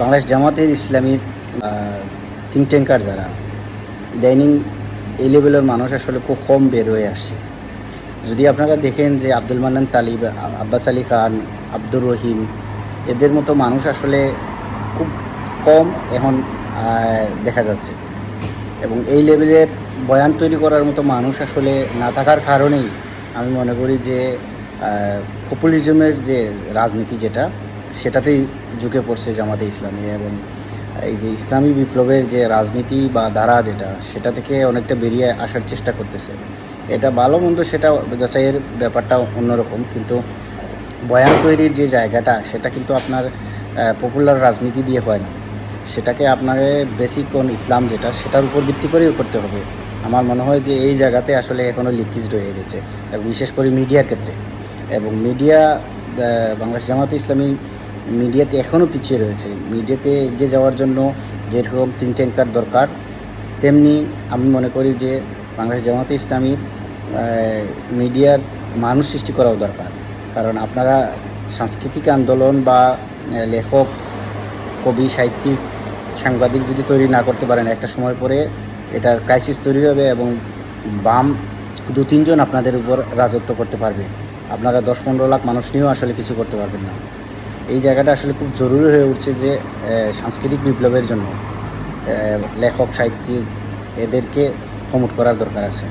বাংলাদেশ জামাতের ইসলামীর think tanker যারা ইদানিং এই লেভেলের মানুষ আসলে খুব কম বের হয়ে আসছে যদি আপনারা দেখেন যে আব্দুল মান্নান তালিব, আব্বাস আলী খান, আব্দুর রহিম, এদের মতো মানুষ আসলে খুব কম এখন দেখা যাচ্ছে। এবং এই লেভেলের বয়ান তৈরি করার মতো মানুষ আসলে না থাকার কারণেই আমি মনে করি যে পপুলিজমের যে রাজনীতি যেটা সেটাতেই ঝুঁকে পড়ছে জামাতে ইসলামী এবং এই যে ইসলামী বিপ্লবের যে রাজনীতি বা ধারা যেটা, সেটা থেকে অনেকটা বেরিয়ে আসার চেষ্টা করতেছে। এটা ভালো মন্দ সেটা যাচাইয়ের ব্যাপারটা অন্যরকম, কিন্তু বয়ান তৈরির যে জায়গাটা, সেটা কিন্তু আপনার পপুলার রাজনীতি দিয়ে হয় না। সেটাকে আপনার বেসিক কোন ইসলাম যেটা, সেটার উপর ভিত্তি করেই করতে হবে। আমার মনে হয় যে এই জায়গাতে আসলে এখনও লিকেজ রয়ে গেছে, এবং বিশেষ করে মিডিয়ার ক্ষেত্রে। এবং মিডিয়া বাংলাদেশ জামাতে ইসলামী মিডিয়াতে এখনও পিছিয়ে রয়েছে। মিডিয়াতে এগিয়ে যাওয়ার জন্য যেরকম থিঙ্ক ট্যাঙ্কার দরকার, তেমনি আমি মনে করি যে বাংলাদেশ জামাতে ইসলামীর মিডিয়ার মানুষ সৃষ্টি করাও দরকার। কারণ আপনারা সাংস্কৃতিক আন্দোলন বা লেখক, কবি, সাহিত্যিক, সাংবাদিক যদি তৈরি না করতে পারেন, একটা সময় পরে এটার ক্রাইসিস তৈরি হবে এবং বাম দু তিনজন আপনাদের উপর রাজত্ব করতে পারবে। আপনারা দশ পনেরো লাখ মানুষ নিয়েও আসলে কিছু করতে পারবেন না। এই জায়গাটা আসলে খুব জরুরি হয়ে উঠছে যে সাংস্কৃতিক বিপ্লবের জন্য লেখক, সাহিত্যিক এদেরকে প্রমোট করার দরকার আছে।